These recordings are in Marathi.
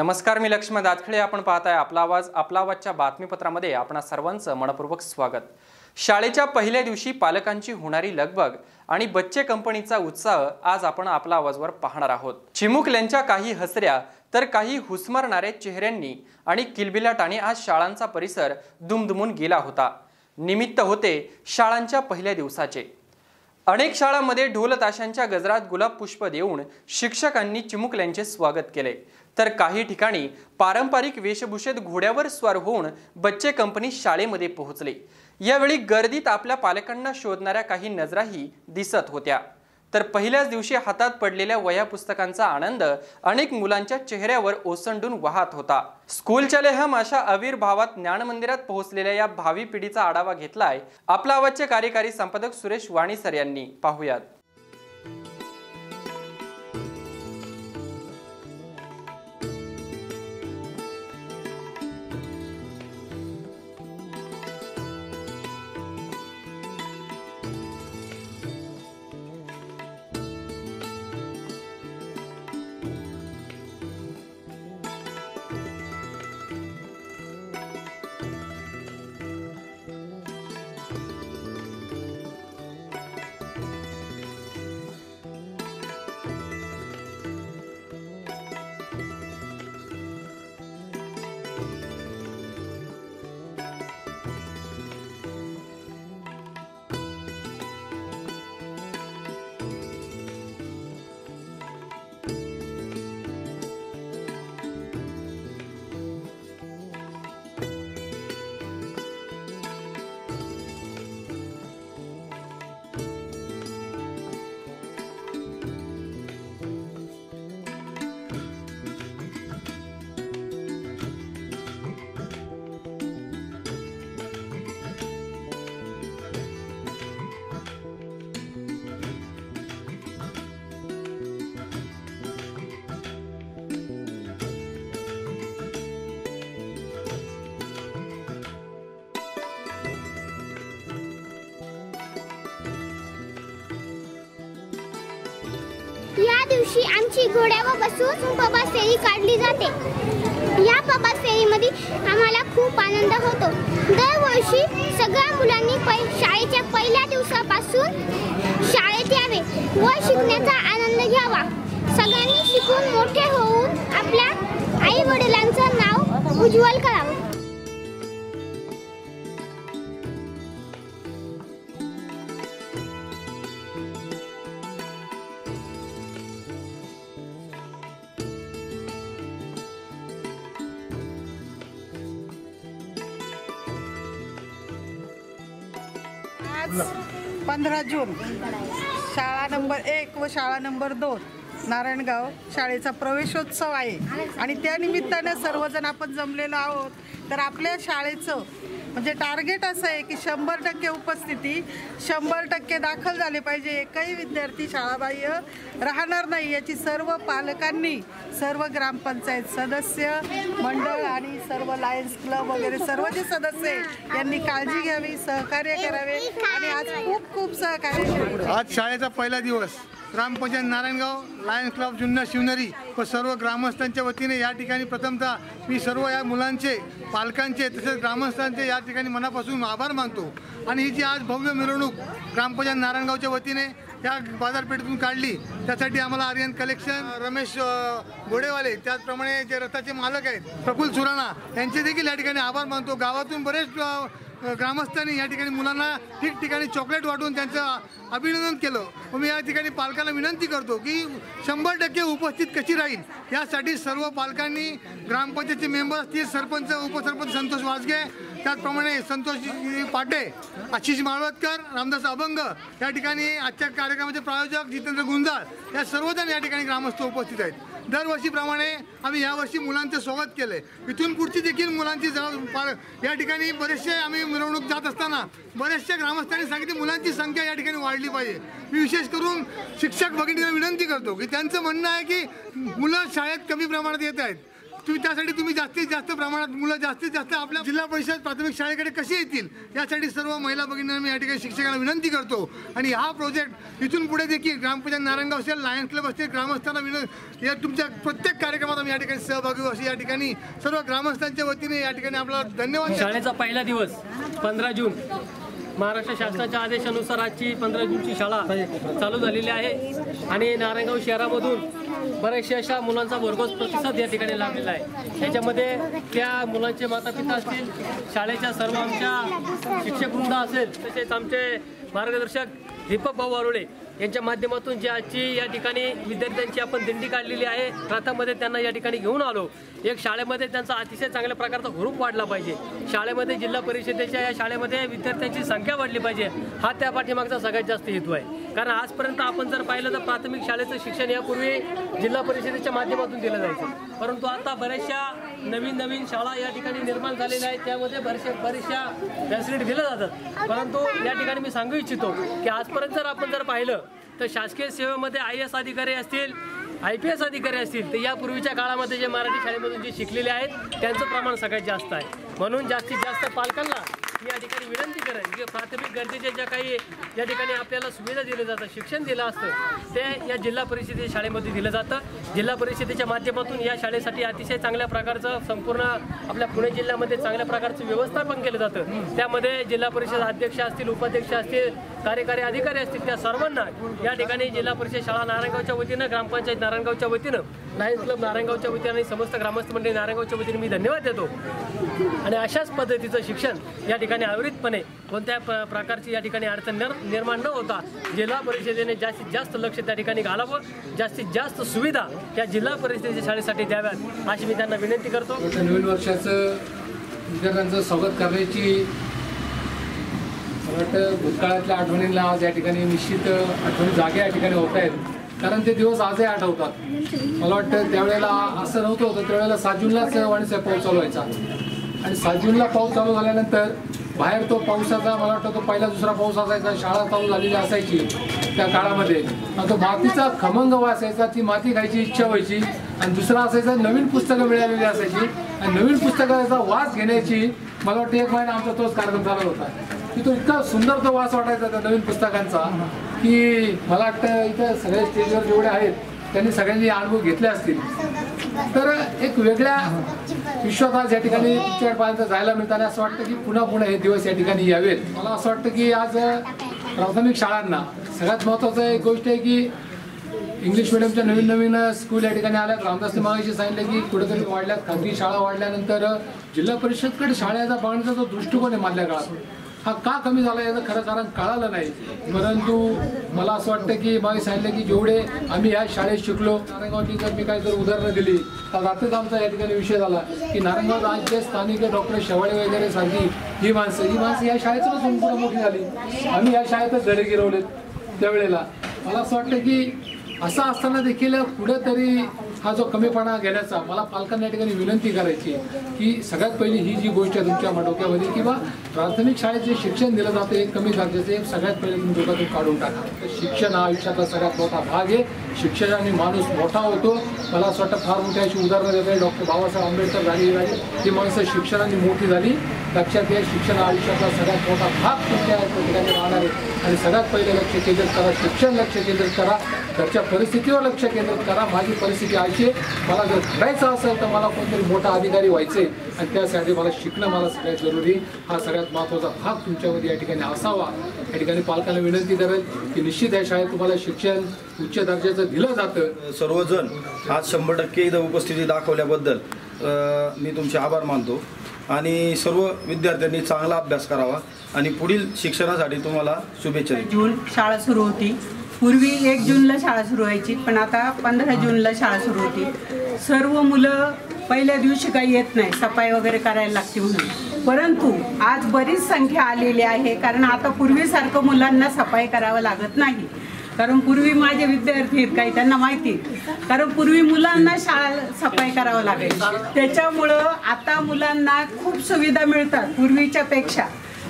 नमस्कार मी लक्ष्मण दातखळे. आपण पाहताय आपला आवाज आपला आवाजच्या बातमीपत्रामध्ये आपणा सर्वांचं मनपूर्वक स्वागत. शाळेच्या पहिल्या दिवशी पालकांची होणारी लगबग आणि बच्चे कंपनीचा उत्साह आज आपण आपला आवाजवर पाहणार आहोत. चिमुकल्यांच्या काही हसऱ्या तर काही हुसमरणाऱ्या चेहऱ्यांनी आणि किलबिलाटाने आज शाळांचा परिसर दुमदुमून गेला होता. निमित्त होते शाळांच्या पहिल्या दिवसाचे. अनेक शाळांमध्ये ढोल ताशांच्या गजरात गुलाब पुष्प देऊन शिक्षकांनी चिमुकल्यांचे स्वागत केले. तर काही ठिकाणी पारंपरिक वेशभूषेत घोड्यावर स्वार होऊन बच्चे कंपनी शाळेमध्ये पोहोचले. यावेळी गर्दीत आपल्या पालकांना शोधणाऱ्या काही नजराही दिसत होत्या. तर पहिल्याच दिवशी हातात पडलेल्या वह्या पुस्तकांचा आनंद अनेक मुलांच्या चेहऱ्यावर ओसंडून वाहत होता. स्कूलच्या लेहम अशा आविर्भावात ज्ञान मंदिरात पोहोचलेल्या या भावी पिढीचा आढावा घेतलाय आपला आवाजचे कार्यकारी संपादक सुरेश वाणीसर यांनी. पाहुयात. दिवशी आमची घोड्यावर बसून पबा फेरी काढली जाते. या पबा फेरीमध्ये आम्हाला खूप आनंद होतो. दरवर्षी सगळ्या मुलांनी पै शाळेच्या पहिल्या दिवसापासून शाळेत यावे व शिकण्याचा आनंद घ्यावा. सगळ्यांनी शिकून मोठे होऊन आपल्या आई वडिलांचं नाव उज्ज्वल करावं. पंधरा जून. शाळा नंबर एक व शाळा नंबर दोन. नारायणगाव शाळेचा प्रवेशोत्सव आहे. आणि त्या निमित्तानं सर्वजण आपण जमलेलो आहोत. तर आपल्या शाळेचं म्हणजे टार्गेट असं आहे की शंभर टक्के उपस्थिती शंभर टक्के दाखल झाले पाहिजे. एकही विद्यार्थी शाळाबाह्य राहणार नाही. याची सर्व पालकांनी सर्व ग्रामपंचायत सदस्य मंडळ आणि सर्व लायन्स क्लब वगैरे सर्व जे सदस्य यांनी काळजी घ्यावी सहकार्य करावे आणि आज खूप खूप सहकार्य आज शाळेचा पहिला दिवस. ग्रामपंचायत नारायणगाव लायन्स क्लब जुन्नर शिवनेरी व सर्व ग्रामस्थांच्या वतीने या ठिकाणी प्रथमतः मी सर्व या मुलांचे पालकांचे तसेच ग्रामस्थांचे या ठिकाणी मनापासून आभार मानतो. आणि ही जी आज भव्य मिरवणूक ग्रामपंचायत नारायणगावच्या वतीने या बाजारपेठेतून काढली त्यासाठी आम्हाला आर्यन कलेक्शन रमेश गोडेवाले घोडेवाले त्याचप्रमाणे जे रथाचे मालक आहेत प्रफुल सुराणा यांचे देखील या ठिकाणी आभार मानतो. गावातून बरेच ग्रामस्थांनी या ठिकाणी मुलांना ठिकठिकाणी चॉकलेट वाटून त्यांचं अभिनंदन केलं. व मी या ठिकाणी पालकांना विनंती करतो की शंभर टक्के उपस्थित कशी राहील? यासाठी सर्व पालकांनी ग्रामपंचायतचे मेंबर असतील सरपंच उपसरपंच संतोष वाजगे त्याचप्रमाणे संतोष पाटे आशिष माळवतकर रामदास अभंग या ठिकाणी आजच्या कार्यक्रमाचे प्रायोजक जितेंद्र गुंजाळ या सर्वजण या ठिकाणी ग्रामस्थ उपस्थित आहेत. दरवर्षीप्रमाणे आम्ही यावर्षी मुलांचं स्वागत केले. इथून पुढची देखील मुलांची जबाब- या ठिकाणी बरेचसे आम्ही मिरवणूक जात असताना बरेचशा ग्रामस्थांनी सांगितले मुलांची संख्या या ठिकाणी वाढली पाहिजे. मी विशेष करून शिक्षक भगिनीला विनंती करतो की त्यांचं म्हणणं आहे की मुलं शाळेत कमी प्रमाणात येत आहेत. तुम्ही त्यासाठी तुम्ही जास्तीत जास्त प्रमाणात मुलं जास्तीत जास्त आपल्या जिल्हा परिषद प्राथमिक शाळेकडे कशी येतील? यासाठी सर्व महिला भगिनींना मी या ठिकाणी शिक्षकांना विनंती करतो. आणि हा प्रोजेक्ट इथून पुढे देखील ग्रामपंचायत नारंगाव असेल लायन्स क्लब असतील ग्रामस्थांना विनंती या तुमच्या प्रत्येक कार्यक्रमात आम्ही या ठिकाणी सहभागी होऊ अशी या ठिकाणी सर्व ग्रामस्थांच्या वतीने या ठिकाणी आपला धन्यवाद. शाळेचा पहिला दिवस पंधरा जून. महाराष्ट्र शासनाच्या आदेशानुसार आजची पंधरा जूनची शाळा चालू झालेली आहे. आणि नारायणगाव शहरामधून बऱ्याचशा अशा मुलांचा भरघोस प्रतिसाद या ठिकाणी लाभलेला आहे. याच्यामध्ये त्या मुलांचे माता पिता असतील शाळेच्या सर्व आमच्या शिक्षकवृंद असेल तसेच आमचे मार्गदर्शक दीपक भाऊ आरोळे यांच्या माध्यमातून जी आजची या ठिकाणी विद्यार्थ्यांची आपण दिंडी काढलेली आहे रथामध्ये त्यांना या ठिकाणी घेऊन आलो. एक शाळेमध्ये त्यांचा अतिशय चांगल्या प्रकारचा ग्रुप वाढला पाहिजे. शाळेमध्ये जिल्हा परिषदेच्या या शाळेमध्ये विद्यार्थ्यांची संख्या वाढली पाहिजे. हा त्या पाठीमागचा सगळ्यात जास्त हेतू आहे. कारण आजपर्यंत आपण जर पाहिलं तर प्राथमिक शाळेचं शिक्षण यापूर्वी जिल्हा परिषदेच्या माध्यमातून दिलं जायचं. परंतु आता बऱ्याचशा नवीन नवीन शाळा या ठिकाणी निर्माण झालेल्या आहेत. त्यामध्ये बऱ्याचशा बऱ्याचशा फॅसिलिटी दिल्या जातात. परंतु या ठिकाणी मी सांगू इच्छितो की आजपर्यंत जर आपण जर पाहिलं तर शासकीय सेवेमध्ये आय एस अधिकारी असतील आय पी एस अधिकारी असतील तर यापूर्वीच्या काळामध्ये जे मराठी शाळेमधून जे शिकलेले आहेत त्यांचं प्रमाण सगळ्यात जास्त आहे. म्हणून जास्तीत जास्त पालकांना मी या ठिकाणी विनंती करेन. की प्राथमिक गरजेच्या ज्या काही या ठिकाणी आपल्याला सुविधा दिल्या जातं शिक्षण दिलं असतं ते या जिल्हा परिषदेच्या शाळेमध्ये दिलं जातं. जिल्हा परिषदेच्या माध्यमातून या शाळेसाठी अतिशय चांगल्या प्रकारचं संपूर्ण आपल्या पुणे जिल्ह्यामध्ये चांगल्या प्रकारचं व्यवस्थापन केलं जातं. त्यामध्ये जिल्हा परिषद अध्यक्ष असतील उपाध्यक्ष असतील कार्यकारी अधिकारी असतील त्या सर्वांना या ठिकाणी जिल्हा परिषद शाळा नारायणगावच्या वतीनं ग्रामपंचायत नारायणगावच्या वतीनं लायन्स क्लब नारायणगावच्या वतीनं आणि समस्त ग्रामस्थ मंडळी नारायणगावच्या वतीने मी धन्यवाद देतो. आणि अशाच पद्धतीचं शिक्षण या ठिकाणी आवृतपणे कोणत्या प्र- प्रकारची या ठिकाणी अडचण निर्माण न होता जिल्हा परिषदेने जास्तीत जास्त लक्ष त्या ठिकाणी घालावं जास्तीत जास्त सुविधा या जिल्हा परिषदेच्या शाळेसाठी द्याव्यात अशी मी त्यांना विनंती करतो. नवीन वर्षाचं विद्यार्थ्यांचं स्वागत करण्याची मला वाटतं भूतकाळातल्या आठवणींना आज या ठिकाणी निश्चित आठवणी जागे या ठिकाणी होत आहेत. कारण ते दिवस आजही आठवतात. मला वाटतं त्यावेळेला असं नव्हतं होतं त्यावेळेला सात जूनलाच वाणीसाहेब पाऊस चालू व्हायचा. आणि सात जूनला पाऊस चालू झाल्यानंतर बाहेर तो पावसाचा मला वाटतं तो पहिला दुसरा पाऊस असायचा शाळा चालू झालेली असायची त्या काळामध्ये. तो मातीचा खमंग वास यायचा ती माती खायची इच्छा व्हायची. आणि दुसरा असायचा नवीन पुस्तकं मिळालेली असायची. आणि नवीन पुस्तकाचा वास घेण्याची मला वाटतं एक महिना आमचा तोच कार्यक्रम चालत होता. की तो इतका सुंदर तो वास वाटायचा त्या नवीन पुस्तकांचा की मला वाटतं इथं सगळ्या स्टेजवर जेवढे आहेत त्यांनी सगळ्यांनी अनुभव घेतले असतील. तर एक वेगळ्या विश्वात आज या ठिकाणी तुमच्याकडे पाहायला जायला मिळताना असं वाटतं की पुन्हा पुन्हा हे दिवस या ठिकाणी यावेत. मला असं वाटतं की आज प्राथमिक शाळांना सगळ्यात महत्त्वाचं एक गोष्ट आहे की इंग्लिश मिडियमच्या नवीन नवीन स्कूल या ठिकाणी आल्यात. रामदास मागाशी सांगितलं की कुठेतरी वाढल्यात खाजगी शाळा वाढल्यानंतर जिल्हा परिषदकडे शाळेचा बघण्याचा जो दृष्टिकोन आहे मधल्या काळात हा का कमी झाला याचं खरं कारण कळालं नाही. परंतु मला असं वाटतं की मागे सांगितलं की जेवढे आम्ही या शाळेत शिकलो नारायणगावची जर मी काही जर उदाहरणं दिली तर रात्रीच आमचा या ठिकाणी विषय झाला की नारायणगाव आज जे स्थानिक डॉक्टर शेवाळे वगैरे सारखी ही माणसं ही माणसं या शाळेतच संपूर्ण मोठी झाली. आम्ही या शाळेतच घरे गिरवलेत त्यावेळेला. मला असं वाटतं की असं असताना देखील कुठंतरी हा जो कमीपणा घेण्याचा मला पालकांना या ठिकाणी विनंती करायची आहे की सगळ्यात पहिली ही जी गोष्ट आहे तुमच्या डोक्यामध्ये किंवा प्राथमिक शाळेत जे शिक्षण दिलं जातं हे कमी दर्जाचं हे सगळ्यात पहिले तुम्ही डोक्यातून काढून टाका. तर शिक्षण हा आयुष्यातला सगळ्यात मोठा भाग आहे. शिक्षणाने माणूस मोठा होतो. मला असं वाटतं फार मोठी अशी उदाहरणं देत आहे डॉक्टर बाबासाहेब आंबेडकर झाली झाली ही माणसं शिक्षणाने मोठी झाली. लक्षात घ्या शिक्षण आयुष्याचा सगळ्यात मोठा भाग तुमच्या ठिकाणी राहणार आहे. आणि सगळ्यात पहिले लक्ष केंद्रित करा शिक्षण लक्ष केंद्रित करा. घरच्या परिस्थितीवर लक्ष केंद्रित करा. माझी परिस्थिती अशी आहे मला जर घडायचं असेल तर मला कोणतरी मोठा अधिकारी व्हायचे आणि त्यासाठी मला शिकणं मला सगळ्यात जरुरी हा सगळ्यात महत्त्वाचा भाग तुमच्यामध्ये या ठिकाणी असावा. या ठिकाणी पालकांना विनंती करेल की निश्चित या शाळेत तुम्हाला शिक्षण उच्च दर्जाचं दिलं जातं. सर्वजण आज शंभर टक्के इथं उपस्थिती दाखवल्याबद्दल मी तुमचे आभार मानतो. आणि सर्व विद्यार्थ्यांनी चांगला अभ्यास करावा आणि पुढील शिक्षणासाठी तुम्हाला शुभेच्छा जून शाळा सुरू होती. पूर्वी एक जूनला शाळा सुरू व्हायची पण आता पंधरा जूनला शाळा सुरू होती. सर्व मुलं पहिल्या दिवशी काही येत नाही सफाई वगैरे करायला लागते म्हणून. परंतु आज बरीच संख्या आलेली आहे कारण आता पूर्वीसारखं मुलांना सफाई करावं लागत नाही. कारण पूर्वी माझे विद्यार्थी आहेत काही त्यांना माहिती. कारण पूर्वी मुलांना शाळा सफाई करावं लागायची. त्याच्यामुळं आता मुलांना खूप सुविधा मिळतात पूर्वीच्या पेक्षा.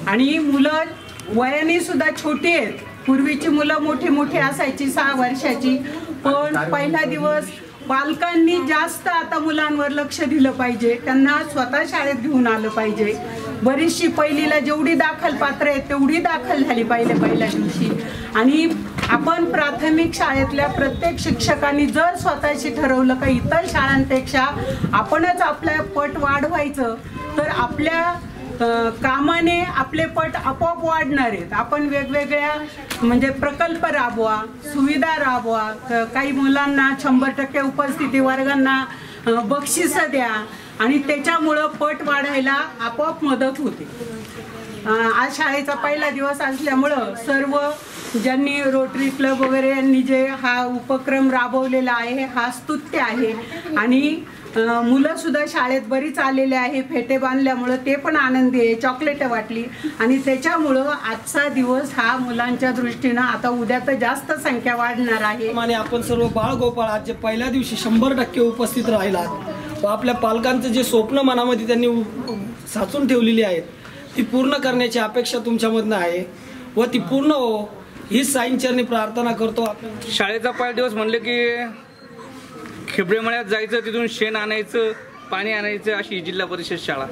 आणि मुलं वयाने सुद्धा छोटी आहेत. पूर्वीची मुलं मोठी मोठी असायची सहा वर्षाची. पण पहिला दिवस पालकांनी जास्त आता मुलांवर लक्ष दिलं पाहिजे. त्यांना स्वतः शाळेत घेऊन आलं पाहिजे. बरीचशी पहिलीला जेवढी दाखल पात्र आहेत तेवढी दाखल झाली पाहिजे पहिल्या दिवशी. आणि आपण प्राथमिक शाळेतल्या प्रत्येक शिक्षकांनी जर स्वतःशी ठरवलं का इतर शाळांपेक्षा आपणच आपलं पट वाढवायचं तर आपल्या कामाने आपले पट आपोआप वाढणार आहेत. आपण वेगवेगळ्या म्हणजे प्रकल्प राबवा सुविधा राबवा काही मुलांना शंभर टक्के उपस्थिती वर्गांना बक्षिसं द्या आणि त्याच्यामुळं पट वाढायला आपोआप मदत होते. आज शाळेचा पहिला दिवस असल्यामुळं सर्व ज्यांनी रोटरी क्लब वगैरे यांनी जे हा उपक्रम राबवलेला आहे हा स्तुत्य आहे आणि मुलं सुद्धा शाळेत बरीच आलेले आहे फेटे बांधल्यामुळं ते पण आनंदी आहे चॉकलेट वाटली. आणि त्याच्यामुळं आजचा दिवस हा मुलांच्या दृष्टीनं आता उद्या तर जास्त संख्या वाढणार आहे. आणि आपण सर्व बाळ गोपाळ आज जे पहिल्या दिवशी शंभर टक्के उपस्थित राहिलात व आपल्या पालकांचं जे स्वप्न मनामध्ये त्यांनी साचून ठेवलेली आहेत ती पूर्ण करण्याची अपेक्षा तुमच्यामधनं आहे व ती पूर्ण हो ही साईंचरणी प्रार्थना करतो आपण. शाळेचा पहिला दिवस म्हणलं की खिबडेमळ्यात जायचं तिथून शेण आणायचं पाणी आणायचं अशी जिल्हा परिषद शाळा.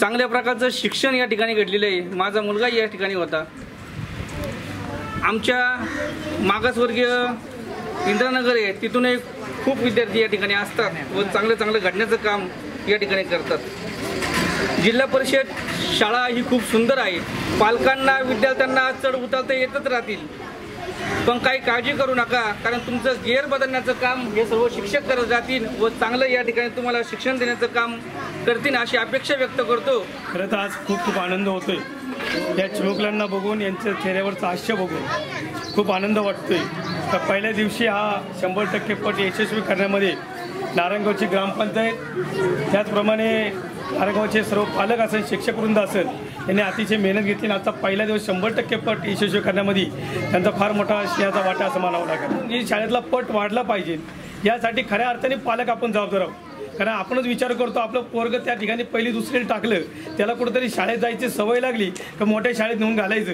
चांगल्या प्रकारचं शिक्षण या ठिकाणी घडलेलं आहे. माझा मुलगा या ठिकाणी होता. आमच्या मागासवर्गीय इंद्रानगर आहे तिथून एक खूप विद्यार्थी या ठिकाणी असतात व चांगलं चांगलं घडण्याचं काम या ठिकाणी करतात. जिल्हा परिषद शाळा ही खूप सुंदर आहे. पालकांना विद्यार्थ्यांना चढ उतरता येतच राहतील. पण काही काळजी करू नका कारण तुमचं गेअर बदलण्याचं काम हे सर्व शिक्षक करत जातील व चांगलं या ठिकाणी तुम्हाला शिक्षण देण्याचं काम करतील अशी अपेक्षा व्यक्त करतो. खरं तर आज खूप खूप आनंद होतोय. या चिमुकल्यांना बघून यांच्या चेहऱ्यावरचं हास्य बघून खूप आनंद वाटतोय. तर पहिल्या दिवशी हा शंभर टक्के पट यशस्वी करण्यामध्ये नारायणगावची ग्रामपंचायत त्याचप्रमाणे नारायणगावचे सर्व पालक असेल शिक्षक वृंद असेल त्यांनी अतिशय मेहनत घेतली आणि आता पहिला दिवस शंभर टक्के पट यशस्वी करण्यामध्ये त्यांचा फार मोठा स्नेहाचा वाटा असं म्हणावं लागेल. की शाळेतला पट वाढला पाहिजे. यासाठी खऱ्या अर्थाने पालक आपण जबाबदार आहोत. कारण आपणच विचार करतो आपलं पोरग त्या ठिकाणी पहिली दुसरी टाकलं त्याला कुठेतरी शाळेत जायची सवय लागली का मोठ्या शाळेत नेऊन घालायचं?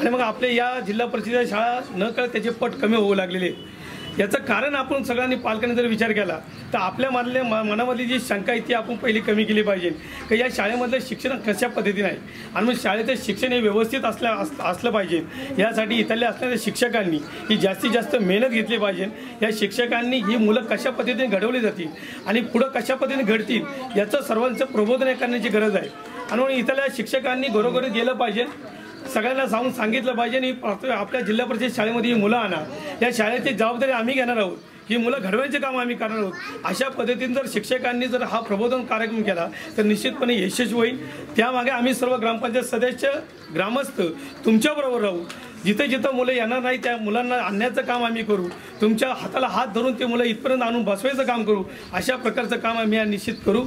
आणि मग आपले या जिल्हा परिषदेच्या शाळा न कळत त्याचे पट कमी होऊ लागलेले आहेत. याचं कारण आपण सगळ्यांनी पालकांनी जर विचार केला तर आपल्या मधल्या म मनामधली जी शंका आहे ती आपण पहिली कमी केली पाहिजे. की या शाळेमधलं शिक्षण कशा पद्धतीने आहे? आणि मग शाळेचं शिक्षण हे व्यवस्थित असल्या अस असलं पाहिजे. यासाठी इथल्या असणाऱ्या शिक्षकांनी ही जास्तीत जास्त मेहनत घेतली पाहिजे. या शिक्षकांनी ही मुलं कशा पद्धतीने घडवली जातील आणि पुढं कशा पद्धतीने घडतील याचं सर्वांचं प्रबोधन करण्याची गरज आहे. आणि म्हणून इथल्या शिक्षकांनी घरोघरी गेलं पाहिजे. सगळ्यांना जाऊन सांगितलं पाहिजे आणि आपल्या जिल्हा परिषद शाळेमध्ये ही मुलं आणा. या शाळेची जबाबदारी आम्ही घेणार आहोत. ही मुलं घडवण्याचे काम आम्ही करणार आहोत. अशा पद्धतीने जर शिक्षकांनी जर हा प्रबोधन कार्यक्रम केला तर निश्चितपणे यशस्वी होईल. त्यामागे आम्ही सर्व ग्रामपंचायत सदस्य ग्रामस्थ तुमच्याबरोबर राहू. जिथे जिथं मुलं येणार नाही त्या मुलांना आणण्याचं काम आम्ही करू. तुमच्या हाताला हात धरून ते मुलं इथपर्यंत आणून बसवायचं काम करू. अशा प्रकारचं काम आम्ही निश्चित करू.